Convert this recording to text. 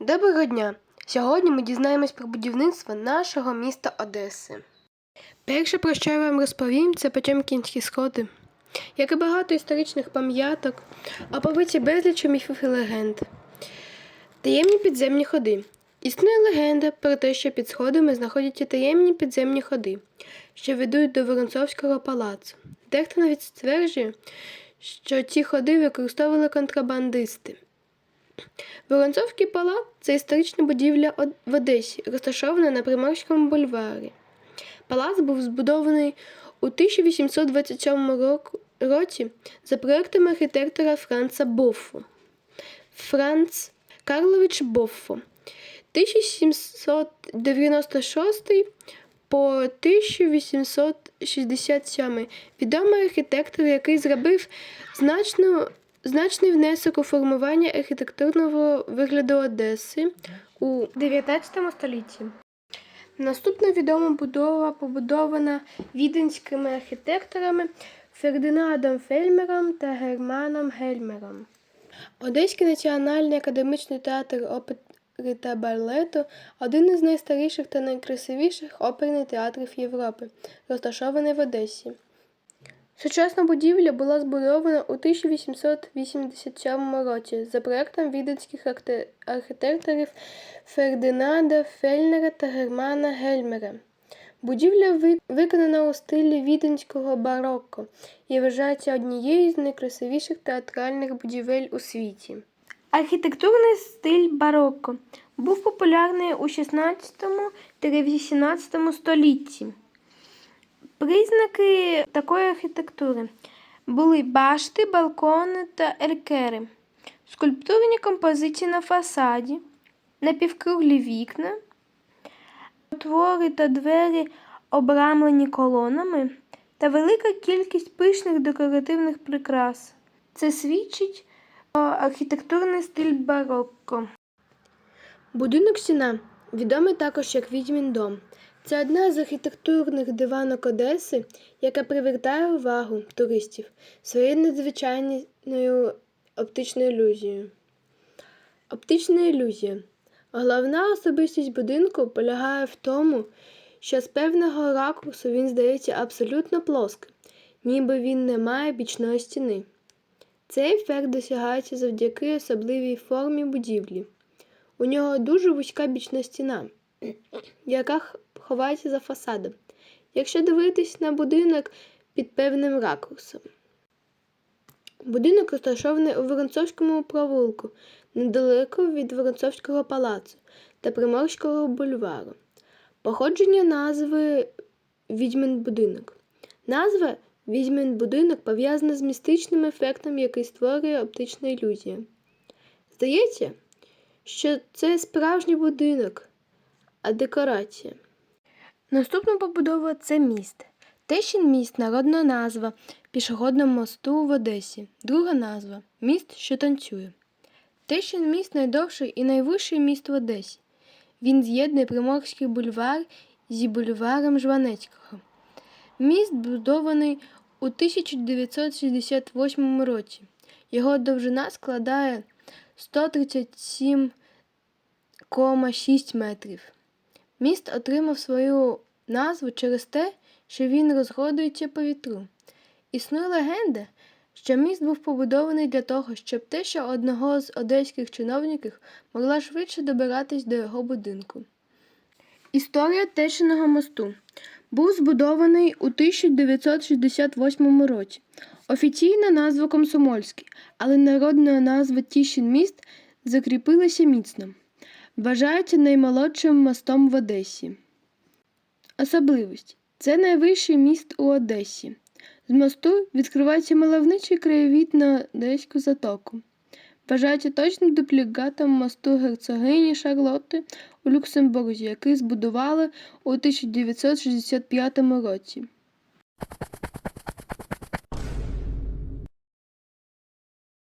Доброго дня! Сьогодні ми дізнаємось про будівництво нашого міста Одеси. Перше, про що я вам розповім, це Потьомкінські сходи. Як і багато історичних пам'яток, оповиті безлічу міфів і легенд. Таємні підземні ходи. Існує легенда про те, що під сходами знаходяться таємні підземні ходи, що ведуть до Воронцовського палацу. Дехто навіть стверджує, що ці ходи використовували контрабандисти. Воронцовський палац це історична будівля в Одесі, розташована на Приморському бульварі. Палац був збудований у 1827 році за проектом архітектора Франца Боффо. Франц Карлович Боффо 1796 по 1867 відомий архітектор, який зробив значну, значний внесок у формування архітектурного вигляду Одеси у 19 столітті. Наступна відома будова побудована віденськими архітекторами Фердинандом Фельмером та Германом Гельмером. Одеський національний академічний театр опери та балету один із найстаріших та найкрасивіших оперних театрів Європи, розташований в Одесі. Сучасна будівля була збудована у 1887 році за проектом віденських архітекторів Фердинанда Фельнера та Германа Гельмера. Будівля виконана у стилі віденського барокко і вважається однією з найкрасивіших театральних будівель у світі. Архітектурний стиль барокко був популярний у 16-18 столітті. Признаки такої архітектури були башти, балкони та еркери, скульптурні композиції на фасаді, напівкруглі вікна, отвори та двері обрамлені колонами та велика кількість пишних декоративних прикрас. Це свідчить про архітектурний стиль барокко. Будинок Сіна відомий також як Відьмін дом. Це одна з архітектурних диванок Одеси, яка привертає увагу туристів своєю надзвичайною оптичною ілюзією. Оптична ілюзія. Головна особистість будинку полягає в тому, що з певного ракурсу він здається абсолютно плоским, ніби він не має бічної стіни. Цей ефект досягається завдяки особливій формі будівлі. У нього дуже вузька бічна стіна, яка ховається за фасадом, якщо дивитись на будинок під певним ракурсом. Будинок розташований у Воронцовському провулку, недалеко від Воронцовського палацу та Приморського бульвару. Походження назви Відьмин будинок. Назва Відьмин будинок пов'язана з містичним ефектом, який створює оптична ілюзія. Здається, що це справжній будинок, а декорація. Наступна побудова це міст. Тещин міст народна назва пішохідного мосту в Одесі. Друга назва міст, що танцює. Тещин міст найдовший і найвищий міст в Одесі. Він з'єднує Приморський бульвар зі бульваром Жванецького. Міст будований у 1968 році. Його довжина складає 137,6 метрів. Міст отримав свою назву через те, що він розходується по вітру. Існує легенда, що міст був побудований для того, щоб теща одного з одеських чиновників могла швидше добиратись до його будинку. Історія Тещиного мосту був збудований у 1968 році. Офіційна назва Комсомольський, але народна назва Тіщин міст закріпилася міцно. Вважається наймолодшим мостом в Одесі. Особливість це найвищий міст у Одесі. З мосту відкривається мальовничий краєвід на Одеську затоку. Вважається точним дуплікатом мосту герцогині Шарлотти у Люксембурзі, який збудували у 1965 році.